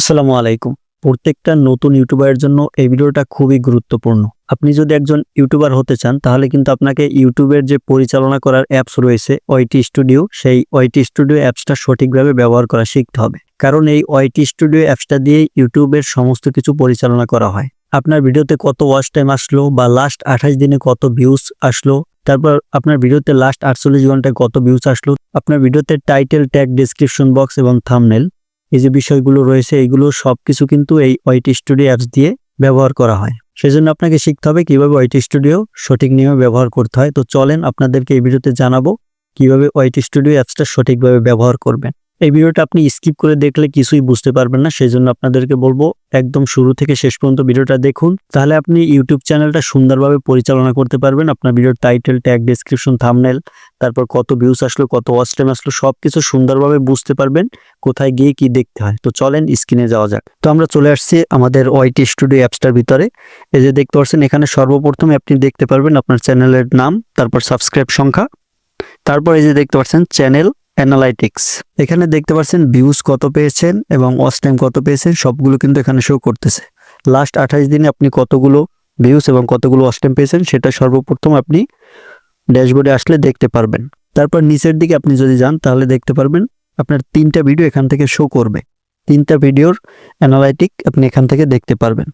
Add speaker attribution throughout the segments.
Speaker 1: আসসালামু আলাইকুম। প্রত্যেকটা নতুন ইউটিউবারের জন্য এই ভিডিওটা খুবই গুরুত্বপূর্ণ। আপনি যদি একজন ইউটিউবার হতে চান, তাহলে কিন্তু আপনাকে ইউটিউবের যে পরিচালনা করার অ্যাপস রয়েছে ওয়াইটি স্টুডিও সেই ওয়াইটি স্টুডিও অ্যাপসটা সঠিকভাবে ব্যবহার করা শিখতে হবে। কারণ এই ওয়াইটি স্টুডিও অ্যাপসটা দিয়ে ইউটিউবের সমস্ত কিছু পরিচালনা করা হয়। আপনার ভিডিওতে কত ওয়াচ টাইম আসলো বা লাস্ট আঠাশ দিনে কত ভিউজ আসলো, তারপর আপনার ভিডিওতে লাস্ট আটচল্লিশ ঘন্টায় কত ভিউজ আসলো, আপনার ভিডিওতে টাইটেল ট্যাগ ডিসক্রিপশন বক্স এবং থামনেল এই যে বিষয়গুলো রয়েছে এইগুলো সব কিছু কিন্তু এই ওয়াইটি স্টুডিও অ্যাপস দিয়ে ব্যবহার করা হয়। সেজন্য আপনাকে শিখতে হবে কীভাবে ওয়াইটি স্টুডিও সঠিক নিয়মে ব্যবহার করতে হয়। তো চলেন আপনাদেরকে এই ভিডিওতে জানাব কীভাবে ওয়াইটি স্টুডিও অ্যাপসটা সঠিকভাবে ব্যবহার করবেন। এই ভিডিওটা আপনি স্কিপ করে দেখলে কিছুই বুঝতে পারবেন না সেই জন্য আপনাদেরকে বলব একদম শুরু থেকে শেষ পর্যন্ত ভিডিওটা দেখুন। তাহলে আপনি ইউটিউব চ্যানেলটা সুন্দরভাবে পরিচালনা করতে পারবেন। আপনার ভিডিওর টাইটেল ট্যাগ ডিসক্রিপশন থামনেল তারপর কত ভিউস আসলো, কত ওয়াচ টাইম আসলো সব কিছু সুন্দরভাবে বুঝতে পারবেন কোথায় গিয়ে কি দেখতে হয়। তো চলেন স্ক্রিনে যাওয়া যাক। তো আমরা চলে আসছি আমাদের ওয়াইটি স্টুডিও অ্যাপসটার ভিতরে। এই যে দেখতে পাচ্ছেন, এখানে সর্বপ্রথমে আপনি দেখতে পারবেন আপনার চ্যানেলের নাম, তারপর সাবস্ক্রাইব সংখ্যা, তারপর এই যে দেখতে পাচ্ছেন চ্যানেল অ্যানালাইটিক্স এখানে দেখতে পাচ্ছেন ভিউজ কত পেয়েছেন এবং ওয়াচ টাইম কত পেয়েছেন, সবগুলো কিন্তু এখানে শো করতেছে। লাস্ট আঠাশ দিনে আপনি কতগুলো ভিউজ এবং কতগুলো ওয়াচ টাইম পেয়েছেন, সেটা সর্বপ্রথম আপনি ড্যাশবোর্ডে আসলে দেখতে পারবেন। তারপর নিচের দিকে আপনি যদি যান, তাহলে দেখতে পারবেন আপনার তিনটা ভিডিও এখান থেকে শো করবে। তিনটা ভিডিওর অ্যানালাইটিক আপনি এখান থেকে দেখতে পারবেন।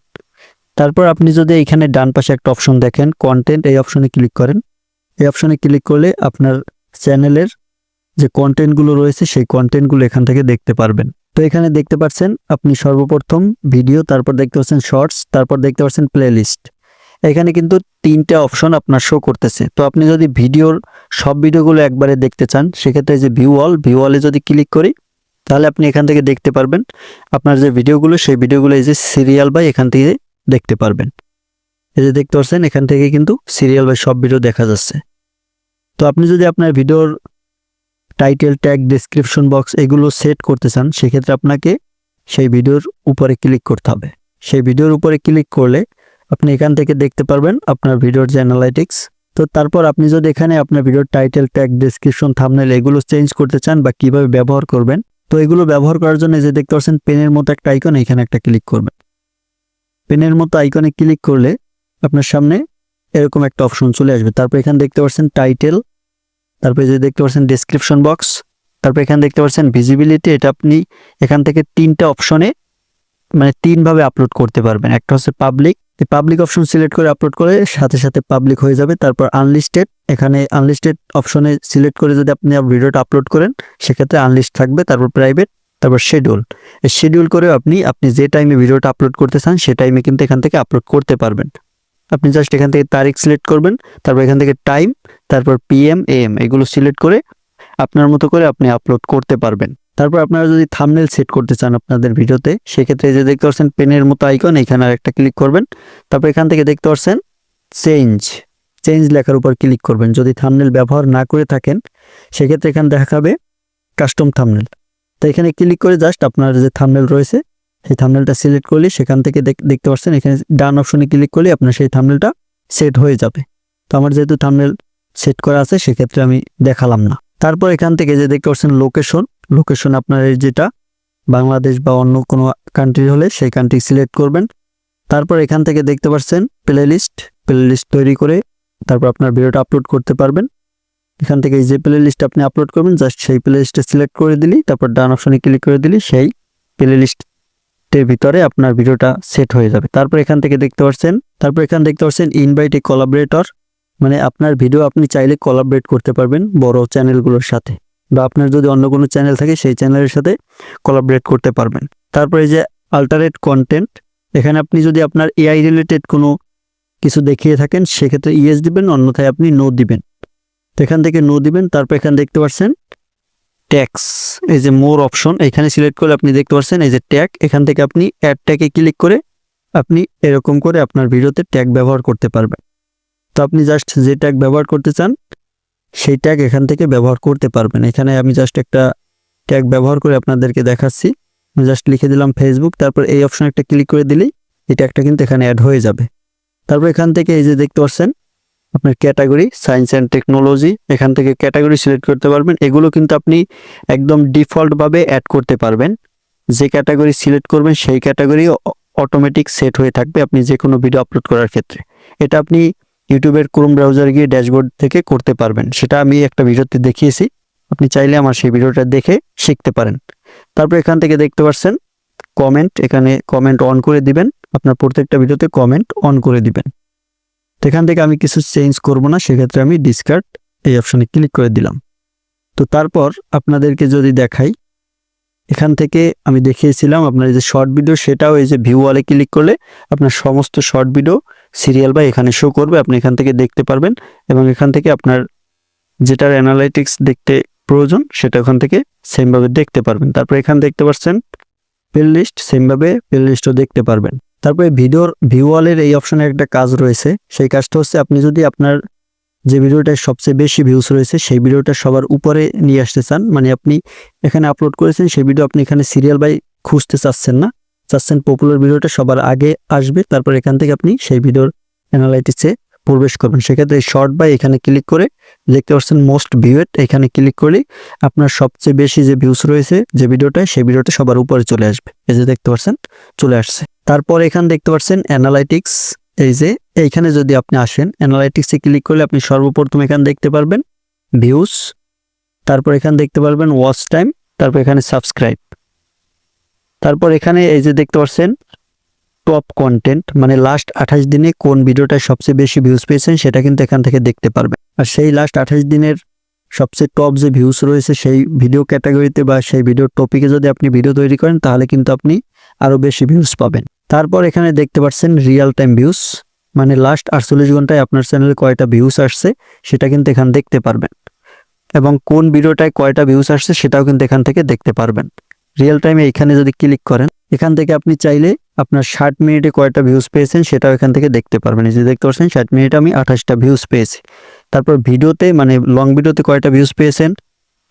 Speaker 1: তারপর আপনি যদি এখানে ডান পাশে একটা অপশন দেখেন কন্টেন্ট এই অপশনে ক্লিক করেন। এই অপশনে ক্লিক করলে আপনার চ্যানেলের যে কন্টেন্টগুলো রয়েছে, সেই কন্টেন্টগুলো এখান থেকে দেখতে পারবেন। তো এখানে দেখতে পাচ্ছেন, আপনি সর্বপ্রথম ভিডিও তারপর দেখতে পাচ্ছেন শর্টস তারপর দেখতে পাচ্ছেন প্লেলিস্ট এখানে কিন্তু তিনটা অপশন আপনার শো করতেছে। তো আপনি যদি ভিডিওর সব ভিডিওগুলো একবারে দেখতে চান, সেক্ষেত্রে যে ভিউ অল ভিউ অলে যদি ক্লিক করি, তাহলে আপনি এখান থেকে দেখতে পারবেন, আপনার যে ভিডিওগুলো সেই ভিডিওগুলো এই যে সিরিয়াল বাই এখান থেকে দেখতে পারবেন। এই যে দেখতে পাচ্ছেন, এখান থেকে কিন্তু সিরিয়াল বাই সব ভিডিও দেখা যাচ্ছে। তো আপনি যদি আপনার ভিডিওর টাইটেল ট্যাগ ডেসক্রিপশন বক্স এগুলো সেট করতে চান, সেক্ষেত্রে আপনাকে সেই ভিডিওর উপরে ক্লিক করতে হবে। সেই ভিডিওর উপরে ক্লিক করলে আপনি এখান থেকে দেখতে পারবেন আপনার ভিডিওর যে অ্যানালাইটিক্স তো তারপর আপনি যদি এখানে আপনার ভিডিওর টাইটেল ট্যাগ ডেসক্রিপশন থামনেল এগুলো চেঞ্জ করতে চান বা কীভাবে ব্যবহার করবেন, তো এগুলো ব্যবহার করার জন্য যে দেখতে পাচ্ছেন পেনের মতো একটা আইকন এখানে একটা ক্লিক করবেন। পেনের মতো আইকনে ক্লিক করলে আপনার সামনে এরকম একটা অপশন চলে আসবে। তারপর এখানে দেখতে পাচ্ছেন টাইটেল তারপরে যে দেখতে পাচ্ছেন ডেসক্রিপশন বক্স তারপর এখানে দেখতে পাচ্ছেন ভিজিবিলিটি এটা আপনি এখান থেকে তিনটা অপশনে মানে তিনভাবে আপলোড করতে পারবেন। একটা হচ্ছে পাবলিক পাবলিক অপশন সিলেক্ট করে আপলোড করে সাথে সাথে পাবলিক হয়ে যাবে। তারপর আনলিস্টেড এখানে আনলিস্টেড অপশনে সিলেক্ট করে যদি আপনি ভিডিওটা আপলোড করেন, সেক্ষেত্রে আনলিস্ট থাকবে, তারপর প্রাইভেট তারপর শিডিউল শিডিউল করে আপনি আপনি যে টাইমে ভিডিওটা আপলোড করতে চান, সে টাইমে কিন্তু এখান থেকে আপলোড করতে পারবেন। আপনি জাস্ট এখান থেকে তারিখ সিলেক্ট করবেন, তারপর এখান থেকে টাইম তারপর পিএম এম এগুলো সিলেক্ট করে আপনার মতো করে আপনি আপলোড করতে পারবেন। তারপর আপনারা যদি থামনেল সেট করতে চান আপনাদের ভিডিওতে, সেক্ষেত্রে যে দেখতে পাচ্ছেন পেনের মতো আইকন এখানে একটা ক্লিক করবেন। তারপর এখান থেকে দেখতে পাচ্ছেন চেঞ্জ চেঞ্জ লেখার উপর ক্লিক করবেন। যদি থামনেল ব্যবহার না করে থাকেন, সেক্ষেত্রে এখানে দেখাবে কাস্টম থামনেল তো এখানে ক্লিক করে জাস্ট আপনার যে থামনেল রয়েছে সেই থামনেলটা সিলেক্ট করলে সেখান থেকে দেখ- দেখতে পাচ্ছেন, এখানে ডান অপশনে ক্লিক করলে আপনার সেই থামনেলটা সেট হয়ে যাবে। তো আমার যেহেতু থামনেল সেট করা আছে, সেক্ষেত্রে আমি দেখালাম না। তারপর এখান থেকে যে দেখতে পাচ্ছেন লোকেশন লোকেশন আপনার এই যেটা বাংলাদেশ বা অন্য কোনো কান্ট্রি হলে সেই কান্ট্রি সিলেক্ট করবেন। তারপর এখান থেকে দেখতে পাচ্ছেন প্লে লিস্ট প্লে লিস্ট তৈরি করে তারপর আপনার ভিডিওটা আপলোড করতে পারবেন। এখান থেকে যে প্লে লিস্ট আপনি আপলোড করবেন জাস্ট সেই প্লে লিস্টে সিলেক্ট করে দিলি তারপর ডান অপশনে ক্লিক করে দিলি সেই প্লে লিস্টের ভিতরে আপনার ভিডিওটা সেট হয়ে যাবে। তারপর এখান থেকে দেখতে পাচ্ছেন তারপর এখানে দেখতে পাচ্ছেন ইনভাইট এ কোলাবরেটর মানে আপনার ভিডিও আপনি চাইলে কোলাবরেট করতে পারবেন বড় চ্যানেলগুলোর সাথে বা আপনার যদি অন্য কোনো চ্যানেল থাকে সেই চ্যানেলের সাথে কোলাবরেট করতে পারবেন। তারপরে যে আল্টারেট কন্টেন্ট এখানে আপনি যদি আপনার এআই রিলেটেড কোনো কিছু দেখিয়ে থাকেন, সেক্ষেত্রে ইয়েস দিবেন, অন্যথায় আপনি নো দিবেন। এখান থেকে নো দিবেন, তারপর এখানে দেখতে পাচ্ছেন ট্যাক্স এই যে মোর অপশন এখানে সিলেক্ট করলে আপনি দেখতে পাচ্ছেন, এই যে ট্যাগ এখান থেকে আপনি অ্যাড ট্যাগে ক্লিক করে আপনি এরকম করে আপনার ভিডিওতে ট্যাগ ব্যবহার করতে পারবেন। তো আপনি জাস্ট যে ট্যাগ ব্যবহার করতে চান, সেই ট্যাগ এখান থেকে ব্যবহার করতে পারবেন। এখানে আমি জাস্ট একটা ট্যাগ ব্যবহার করে আপনাদেরকে দেখাচ্ছি। আমি জাস্ট লিখে দিলাম ফেসবুক তারপর এই অপশন একটা ক্লিক করে দিলেই এই ট্যাগটা কিন্তু এখানে অ্যাড হয়ে যাবে। তারপর এখান থেকে এই যে দেখতে পাচ্ছেন আপনার ক্যাটাগরি সায়েন্স অ্যান্ড টেকনোলজি এখান থেকে ক্যাটাগরি সিলেক্ট করতে পারবেন। এগুলো কিন্তু আপনি একদম ডিফল্টভাবে অ্যাড করতে পারবেন। যে ক্যাটাগরি সিলেক্ট করবেন, সেই ক্যাটাগরি অটোমেটিক সেট হয়ে থাকবে আপনি যে কোনো ভিডিও আপলোড করার ক্ষেত্রে। এটা আপনি ইউটিউবের ক্রোম ব্রাউজার গিয়ে ড্যাশবোর্ড থেকে করতে পারবেন। সেটা আমি একটা ভিডিওতে দেখিয়েছি। আপনি চাইলে আমার সেই ভিডিওটা দেখে শিখতে পারেন। তারপর এখান থেকে দেখতে পাচ্ছেন কমেন্ট এখানে কমেন্ট অন করে দিবেন। আপনার প্রত্যেকটা ভিডিওতে কমেন্ট অন করে দিবেন। তো এখান থেকে আমি কিছু চেঞ্জ করব না, সেক্ষেত্রে আমি ডিসকার্ড এই অপশনে ক্লিক করে দিলাম। তো তারপর আপনাদেরকে যদি দেখাই, এখান থেকে আমি দেখিয়েছিলাম আপনার যে শর্ট ভিডিও সেটাও এই যে ভিউ ওয়ালে ক্লিক করলে আপনার সমস্ত শর্ট ভিডিও সিরিয়াল বা এখানে শো করবে, আপনি এখান থেকে দেখতে পারবেন এবং এখান থেকে আপনার যেটার অ্যানালাইটিক্স দেখতে প্রয়োজন, সেটা ওখান থেকে সেমভাবে দেখতে পারবেন। তারপর এখানে দেখতে পাচ্ছেন প্লে লিস্ট সেমভাবে প্লে লিস্টও দেখতে পারবেন। তারপরে ভিডিওর ভিউ ওয়ালের এই অপশনের একটা কাজ রয়েছে। সেই কাজটা হচ্ছে আপনি যদি আপনার যে ভিডিওটা সবচেয়ে বেশি ভিউস রয়েছে, সেই ভিডিওটা সবার উপরে নিয়ে আসতে চান। মানে আপনি এখানে আপলোড করেছেন, সেই ভিডিও আপনি এখানে সিরিয়াল বাই খুঁজতে চাচ্ছেন না। চাচ্ছেন পপুলার ভিডিওটা সবার আগে আসবে, তারপর এখান থেকে আপনি সেই ভিডিওর অ্যানালাইটিসে প্রবেশ করবেন। সেক্ষেত্রে শর্ট বাই এখানে ক্লিক করে দেখতে পাচ্ছেন মোস্ট ভিউয়েড এখানে ক্লিক করলে আপনার সবচেয়ে বেশি যে ভিউস রয়েছে যে ভিডিওটা সেই ভিডিওটা সবার উপরে চলে আসবে। এই যে দেখতে পাচ্ছেন, চলে আসছে। তারপর এখানে দেখতে পাচ্ছেন অ্যানালাইটিক্স এই যে এইখানে যদি আপনি আসেন অ্যানালাইটিক্সে ক্লিক করলে আপনি সর্বপ্রথম এখানে দেখতে পারবেন ভিউস তারপর এখানে দেখতে পারবেন ওয়াচ টাইম তারপর এখানে সাবস্ক্রাইব তারপর এখানে এই যে দেখতে পাচ্ছেন টপ কন্টেন্ট মানে লাস্ট আঠাশ দিনে কোন ভিডিওটা সবচেয়ে বেশি ভিউজ পেয়েছেন সেটা কিন্তু এখান থেকে দেখতে পারবেন। আর সেই লাস্ট আঠাশ দিনের সবচেয়ে টপ যে ভিউজ রয়েছে সেই ভিডিও ক্যাটাগরিতে বা সেই ভিডিও টপিকে যদি আপনি ভিডিও তৈরি করেন, তাহলে কিন্তু আপনি আরও বেশি ভিউজ পাবেন। তারপর এখানে দেখতে পাচ্ছেন রিয়েল টাইম ভিউজ মানে লাস্ট আটচল্লিশ ঘন্টায় আপনার চ্যানেলে কয়টা ভিউজ আসছে, সেটা কিন্তু এখানে দেখতে পারবেন। এবং কোন ভিডিওটায় কয়টা ভিউজ আসছে, সেটাও কিন্তু এখান থেকে দেখতে পারবেন। রিয়েল টাইমে এখানে যদি ক্লিক করেন, এখান থেকে আপনি চাইলে আপনার ষাট মিনিটে কয়টা ভিউজ পেয়েছেন, সেটাও এখান থেকে দেখতে পারবেন। এই যে দেখতে পাচ্ছেন, ষাট মিনিটে আমি আঠাশটা ভিউজ পেয়েছি। তারপর ভিডিওতে মানে লং ভিডিওতে কয়টা ভিউজ পেয়েছেন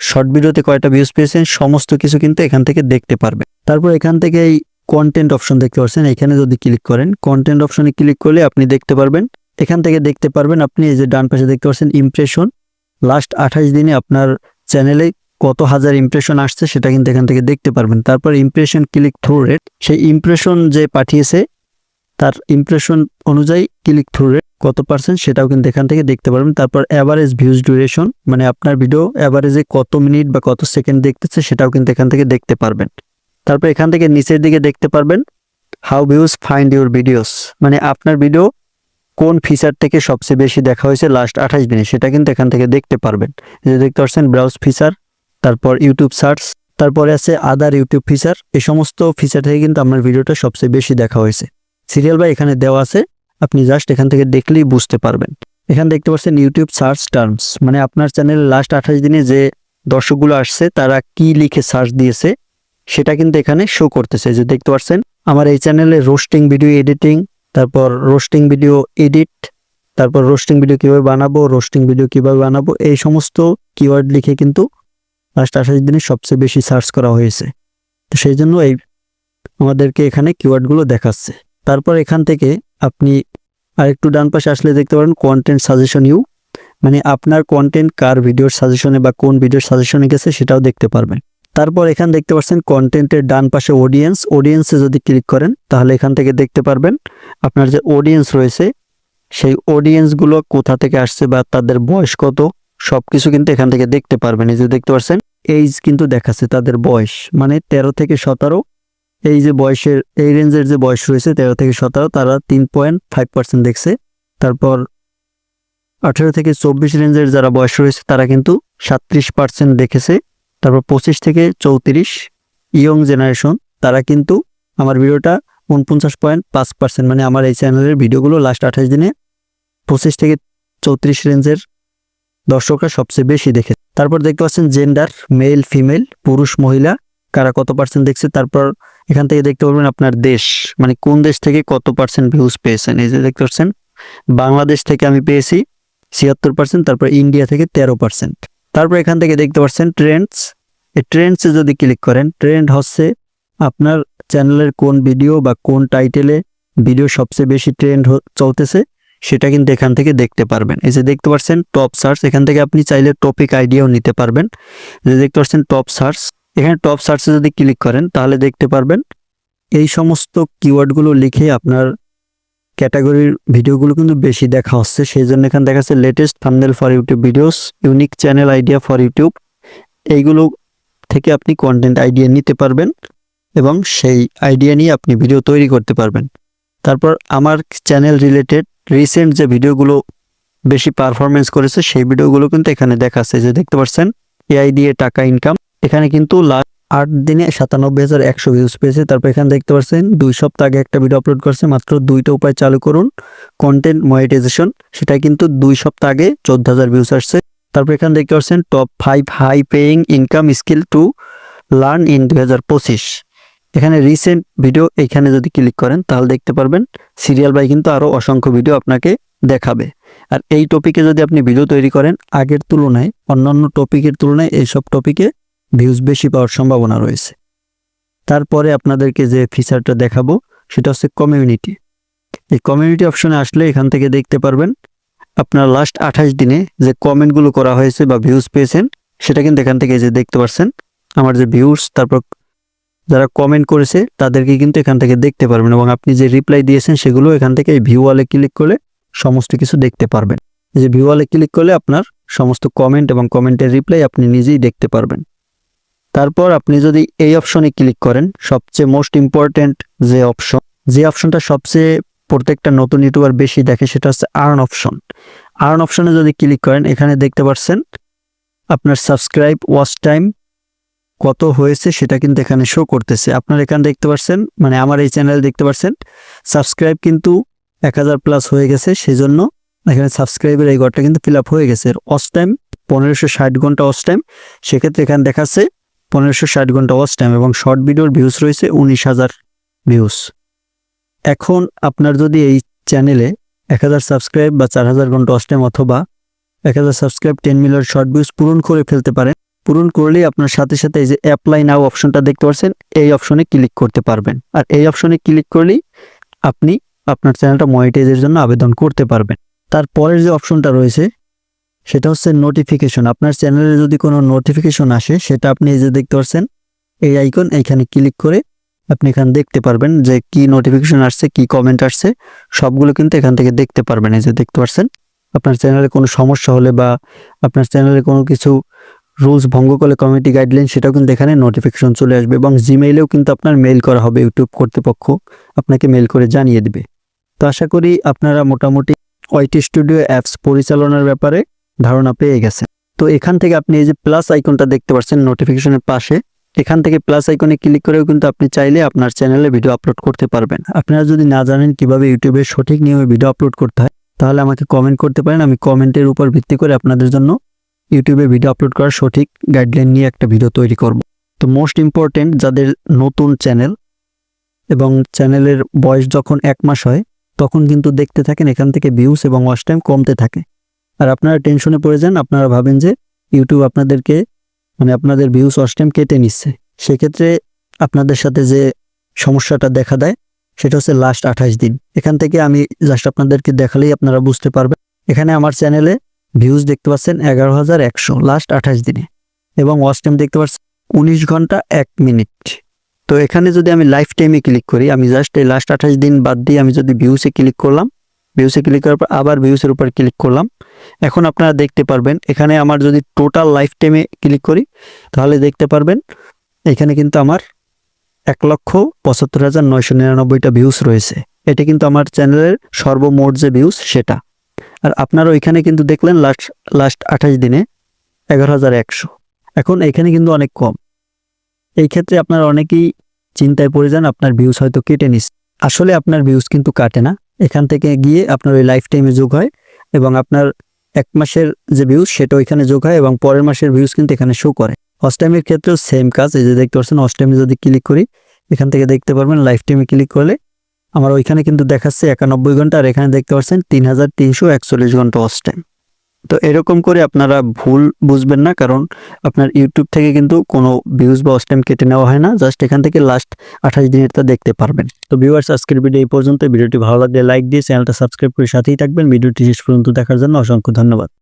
Speaker 1: শর্ট ভিডিওতে কয়টা ভিউজ পেয়েছেন, সমস্ত কিছু কিন্তু এখান থেকে দেখতে পারবেন। তারপর এখান থেকে এই কন্টেন্ট অপশন দেখতে পাচ্ছেন এখানে যদি ক্লিক করেন কন্টেন্ট অপশনে ক্লিক করলে আপনি দেখতে পারবেন। এখান থেকে দেখতে পারবেন আপনি এই যে ডান পাশে দেখতে পাচ্ছেন ইমপ্রেশন লাস্ট আঠাশ দিনে আপনার চ্যানেলে কত হাজার ইমপ্রেশন আসছে সেটা কিন্তু এখান থেকে দেখতে পারবেন। তারপর ইমপ্রেশন ক্লিক থ্রু রেট সেই ইমপ্রেশন যে পাঠিয়েছে, তার ইমপ্রেশন অনুযায়ী ক্লিক থ্রু রেট কত পার্সেন্ট সেটাও কিন্তু এখান থেকে দেখতে পারবেন। তারপর অ্যাভারেজ ভিউজ ডিউরেশন মানে আপনার ভিডিও অ্যাভারেজে কত মিনিট বা কত সেকেন্ড দেখতেছে সেটাও কিন্তু এখান থেকে দেখতে পারবেন। তারপর এখান থেকে নিচের দিকে দেখতে পারবেন how views find your videos মানে আপনার ভিডিও কোন ফিচার থেকে সবচেয়ে বেশি দেখা হয়েছে লাস্ট আঠাশ দিনে, সেটা কিন্তু এখান থেকে দেখতে পারবেন। যে দেখতে পাচ্ছেন ব্রাউজ ফিচার তারপর ইউটিউব সার্চ তারপরে আছে আদার ইউটিউব ফিচার এই সমস্ত ফিচার থেকে কিন্তু আপনার ভিডিওটা সবচেয়ে বেশি দেখা হয়েছে। সিরিয়াল বা এখানে দেওয়া আছে, আপনি জাস্ট এখান থেকে দেখলেই বুঝতে পারবেন। এখানে দেখতে পাচ্ছেন ইউটিউব সার্চ টার্মস মানে আপনার চ্যানেলে লাস্ট আঠাশ দিনে যে দর্শকগুলো আসছে, তারা কি লিখে সার্চ দিয়েছে সেটা কিন্তু এখানে শো করতেছে। যে দেখতে পাচ্ছেন, আমার এই চ্যানেলে রোস্টিং ভিডিও এডিটিং তারপর রোস্টিং ভিডিও এডিট তারপর রোস্টিং ভিডিও কীভাবে বানাবো রোস্টিং ভিডিও কীভাবে বানাবো, এই সমস্ত কিওয়ার্ড লিখে কিন্তু লাস্ট আঠাশ দিনে সবচেয়ে বেশি সার্চ করা হয়েছে। তো সেই জন্য এই আমাদেরকে এখানে কিওয়ার্ডগুলো দেখাচ্ছে। তারপর এখান থেকে আপনি আরেকটু ডান পাশে আসলে দেখতে পারেন কন্টেন্ট সাজেশন ইউ মানে আপনার কন্টেন্ট কার ভিডিওর সাজেশনে বা কোন ভিডিওর সাজেশনে গেছে সেটাও দেখতে পারবেন। তারপর এখান দেখতে পাচ্ছেন কন্টেন্টের ডান পাশে অডিয়েন্স অডিয়েন্সে যদি ক্লিক করেন, তাহলে এখান থেকে দেখতে পারবেন আপনার যে অডিয়েন্স রয়েছে, সেই অডিয়েন্সগুলো কোথা থেকে আসছে বা তাদের বয়স কত সব কিছু কিন্তু এখান থেকে দেখতে পারবেন। এই যে দেখতে পাচ্ছেন এইজ কিন্তু দেখাচ্ছে তাদের বয়স মানে তেরো থেকে সতেরো, এই যে বয়সের, এই রেঞ্জের যে বয়স রয়েছে তেরো থেকে সতেরো, তারা তিন পয়েন্ট ফাইভ পার্সেন্ট দেখছে। তারপর আঠেরো থেকে চব্বিশ রেঞ্জের যারা বয়স রয়েছে, তারা কিন্তু সাত্রিশ পার্সেন্ট দেখেছে। তারপর পঁচিশ থেকে চৌত্রিশ ইয়ং জেনারেশন, তারা কিন্তু আমার ভিডিওটা উনপঞ্চাশ পয়েন্ট পাঁচ পার্সেন্ট মানে আমার এই চ্যানেলের ভিডিওগুলো লাস্ট আঠাশ দিনে পঁচিশ থেকে চৌত্রিশ রেঞ্জের দর্শকরা সবচেয়ে বেশি দেখে। তারপর দেখতে পাচ্ছেন জেন্ডার মেল ফিমেল পুরুষ, মহিলা, কারা কত পার্সেন্ট দেখছে, তারপর এখান থেকে দেখতে পারবেন আপনার দেশ মানে কোন দেশ থেকে কত পার্সেন্ট ভিউজ পেয়েছেন। এই যে দেখতে পাচ্ছেন, বাংলাদেশ থেকে আমি পেয়েছি ছিয়াত্তর পার্সেন্ট তারপর ইন্ডিয়া থেকে তেরো পার্সেন্ট তারপর এখান থেকে দেখতে পাচ্ছেন ট্রেন্ডস এই ট্রেন্ডসে যদি ক্লিক করেন ট্রেন্ড হচ্ছে আপনার চ্যানেলের কোন ভিডিও বা কোন টাইটেলে ভিডিও সবচেয়ে বেশি ট্রেন্ড চলতেছে, সেটা কিন্তু এখান থেকে দেখতে পারবেন। এই যে দেখতে পাচ্ছেন টপ সার্চ এখান থেকে আপনি চাইলে টপিক আইডিয়াও নিতে পারবেন। যে দেখতে পাচ্ছেন টপ সার্চ এখানে টপ সার্চে যদি ক্লিক করেন, তাহলে দেখতে পারবেন এই সমস্ত কিওয়ার্ডগুলো লিখে আপনার ক্যাটাগরির ভিডিওগুলো কিন্তু বেশি দেখা হচ্ছে। সেই জন্য এখানে দেখা যাচ্ছে latest thumbnail for YouTube videos unique channel idea for YouTube এইগুলো থেকে আপনি কন্টেন্ট আইডিয়া নিতে পারবেন এবং সেই আইডিয়া নিয়ে আপনি ভিডিও তৈরি করতে পারবেন। তারপর আমার চ্যানেল রিলেটেড রিসেন্ট যে ভিডিওগুলো বেশি পারফরমেন্স করেছে, সেই ভিডিওগুলো কিন্তু এখানে দেখাচ্ছে যে দেখতে পাচ্ছেন এআই দিয়ে টাকা ইনকাম এখানে কিন্তু লাস্ট আট দিনে সাতানব্বই হাজার একশো ভিউজ পেয়েছে। তারপর এখানে দেখতে পাচ্ছেন, দুই সপ্তাহ আগে একটা ভিডিও আপলোড করছে, মাত্র দুইটা উপায় চালু করুন কন্টেন্ট মনিটাইজেশন সেটা কিন্তু দুই সপ্তাহ আগে চোদ্দ হাজার ভিউজ আসছে। তারপর এখানে দেখতে পাচ্ছেন top five high paying income skill to learn in দুই হাজার পঁচিশ। এখানে রিসেন্ট ভিডিও এখানে যদি ক্লিক করেন, তাহলে দেখতে পারবেন সিরিয়াল বাই কিন্তু আরও অসংখ্য ভিডিও আপনাকে দেখাবে। আর এই টপিকে যদি আপনি ভিডিও তৈরি করেন, আগের তুলনায়, অন্যান্য টপিকের তুলনায়, এইসব টপিকে ভিউজ বেশি পাওয়ার সম্ভাবনা রয়েছে। তারপরে আপনাদেরকে যে ফিচারটা দেখাবো, সেটা হচ্ছে কমিউনিটি এই কমিউনিটি অপশনে আসলে এখান থেকে দেখতে পারবেন, আপনার লাস্ট আঠাশ দিনে যে কমেন্টগুলো করা হয়েছে বা ভিউজ পেয়েছেন, সেটা কিন্তু এখান থেকে যে দেখতে পাচ্ছেন আমার যে ভিউজ তারপর যারা কমেন্ট করেছে, তাদেরকে কিন্তু এখান থেকে দেখতে পারবেন এবং আপনি যে রিপ্লাই দিয়েছেন, সেগুলো এখান থেকে এই ভিউ ওয়ালে ক্লিক করলে সমস্ত কিছু দেখতে পারবেন। যে ভিউ ওয়ালে ক্লিক করলে আপনার সমস্ত কমেন্ট এবং কমেন্টের রিপ্লাই আপনি নিজেই দেখতে পারবেন। তারপর আপনি যদি এই অপশনে ক্লিক করেন, সবচেয়ে মোস্ট ইম্পর্ট্যান্ট যে অপশন, যে অপশনটা সবচেয়ে প্রত্যেকটা নতুন ইউটিউবার বেশি দেখে সেটা হচ্ছে আর্ন অপশন আর্ন অপশনে যদি ক্লিক করেন, এখানে দেখতে পাচ্ছেন আপনার সাবস্ক্রাইব ওয়াচ টাইম কত হয়েছে সেটা কিন্তু এখানে শো করতেছে। আপনার এখানে দেখতে পাচ্ছেন মানে আমার এই চ্যানেল দেখতে পাচ্ছেন সাবস্ক্রাইব কিন্তু এক হাজার প্লাস হয়ে গেছে, সেজন্য এখানে সাবস্ক্রাইবের এই ঘরটা কিন্তু ফিল হয়ে গেছে। ওয়াচ টাইম পনেরোশো ষাট ঘণ্টা ওয়াচ টাইম সেক্ষেত্রে এখানে দেখাচ্ছে পনেরোশো ষাট ঘণ্টা ওয়াচ টাইম এবং শর্ট ভিডিওর ভিউজ রয়েছে উনিশ হাজার ভিউস এখন আপনার যদি এই চ্যানেলে এক হাজার সাবস্ক্রাইব বা চার হাজার ঘণ্টা ওয়াচ টাইম অথবা এক হাজার subscribe ten million short views পূরণ করে ফেলতে পারেন, পূরণ করলেই আপনার সাথে সাথে এই যে অ্যাপ্লাই নাও অপশনটা দেখতে পাচ্ছেন, এই অপশনে ক্লিক করতে পারবেন। আর এই অপশনে ক্লিক করলেই আপনি আপনার চ্যানেলটা মনিটাইজের জন্য আবেদন করতে পারবেন। তারপরের যে অপশনটা রয়েছে সেটা হচ্ছে নোটিফিকেশন আপনার চ্যানেলে যদি কোনো নোটিফিকেশন আসে, সেটা আপনি এই যে দেখতে পাচ্ছেন, এই আইকন এইখানে ক্লিক করে আপনি এখানে দেখতে পারবেন যে কি নোটিফিকেশন আসছে, কি কমেন্ট আসছে, সবগুলো কিন্তু এখান থেকে দেখতে পারবেন। এই যে দেখতে পাচ্ছেন, আপনার চ্যানেলে কোনো সমস্যা হলে বা আপনার চ্যানেলে কোনো কিছু রুলস ভঙ্গ করলে কমিটি গাইডলাইন সেটাও কিন্তু এখানে নোটিফিকেশন চলে আসবে এবং জিমেইলেও কিন্তু আপনার মেইল করা হবে ইউটিউব কর্তৃপক্ষ, আপনাকে মেইল করে জানিয়ে দিবে। তো আশা করি আপনারা মোটামুটি ওয়াইটি স্টুডিও অ্যাপস পরিচালনার ব্যাপারে ধারণা পেয়ে গেছে তো এখান থেকে আপনি এই যে প্লাস আইকনটা দেখতে পাচ্ছেন নোটিফিকেশনের পাশে, এখান থেকে প্লাস আইকনে ক্লিক করেও কিন্তু আপনি চাইলে আপনার চ্যানেলে ভিডিও আপলোড করতে পারবেন। আপনারা যদি না জানেন কীভাবে ইউটিউবে সঠিক নিয়মে ভিডিও আপলোড করতে হয়, তাহলে আমাকে কমেন্ট করতে পারেন। আমি কমেন্টের উপর ভিত্তি করে আপনাদের জন্য ইউটিউবে ভিডিও আপলোড করার সঠিক গাইডলাইন নিয়ে একটা ভিডিও তৈরি করব। তো মোস্ট ইম্পর্টেন্ট যাদের নতুন চ্যানেল এবং চ্যানেলের বয়স যখন এক মাস হয়, তখন কিন্তু দেখতে থাকেন, এখান থেকে ভিউস এবং ওয়াচ টাইম কমতে থাকে। আর আপনারা টেনশনে পড়ে যান, আপনারা ভাবেন যে ইউটিউব আপনাদেরকে মানে আপনাদের ভিউস টাইম কেটে নিচ্ছে। সেক্ষেত্রে আপনাদের সাথে যে সমস্যাটা দেখা দেয়, সেটা হচ্ছে লাস্ট আঠাশ দিন। এখান থেকে আমি জাস্ট আপনাদেরকে দেখালেই আপনারা বুঝতে পারবেন। এখানে আমার চ্যানেলে ভিউজ দেখতে পাচ্ছেন এগারো হাজার একশো লাস্ট আঠাশ দিনে। এবং ওয়াচ টাইম দেখতে পাচ্ছেন উনিশ ঘণ্টা এক মিনিট। তো এখানে যদি আমি লাইফ টাইমে ক্লিক করি, আমি জাস্ট এই লাস্ট আঠাশ দিন বাদ দিয়ে আমি যদি ভিউসে ক্লিক করলাম ভিউসে ক্লিক করার পর আবার ভিউসের উপর ক্লিক করলাম এখন আপনারা দেখতে পারবেন, এখানে আমার যদি টোটাল লাইফ টাইমে ক্লিক করি, তাহলে দেখতে পারবেন, এখানে কিন্তু আমার এক লক্ষ পঁচাত্তর হাজার নয়শো নিরানব্বইটা ভিউস রয়েছে। এটা কিন্তু আমার চ্যানেলের সর্বমোট যে ভিউস সেটা। আর আপনারা ওইখানে কিন্তু দেখলেন লাস্ট লাস্ট আঠাশ দিনে এগারো হাজার একশো। এখন এখানে কিন্তু অনেক কম। এই ক্ষেত্রে আপনারা অনেকেই চিন্তায় পড়ে যান, আপনার ভিউজ হয়তো কেটে নিস। আসলে আপনার ভিউজ কিন্তু কাটে না। এখান থেকে গিয়ে আপনার ওই লাইফ টাইমে যোগ হয় এবং আপনার এক মাসের যে ভিউজ সেটা ওইখানে যোগ হয় এবং পরের মাসের ভিউজ কিন্তু এখানে শো করে। অস্টাইমের ক্ষেত্রেও সেম কাজ, এই যে দেখতে পাচ্ছেন অস্টাইমে যদি ক্লিক করি, এখান থেকে দেখতে পারবেন লাইফ টাইমে ক্লিক করলে আমার ওইখানে কিন্তু দেখাচ্ছে একানব্বই ঘণ্টা, আর এখানে দেখতে পাচ্ছেন তিন হাজার তিনশো একচল্লিশ ঘণ্টা অস্টাইম তো এরকম করে আপনারা ভুল বুঝবেন না, কারণ আপনার ইউটিউব থেকে কিন্তু কোনো ভিউজ বা অস্টেম কেটে নেওয়া হয় না। জাস্ট এখান থেকে লাস্ট আঠাশ দিনেরটা দেখতে পারবেন। তো ভিউয়ার্স আজকের ভিডিও এই পর্যন্ত ভিডিওটি ভালো লাগলে লাইক দিয়ে চ্যানেলটা সাবস্ক্রাইব করে সাথেই থাকবেন। ভিডিওটি শেষ পর্যন্ত দেখার জন্য অসংখ্য ধন্যবাদ।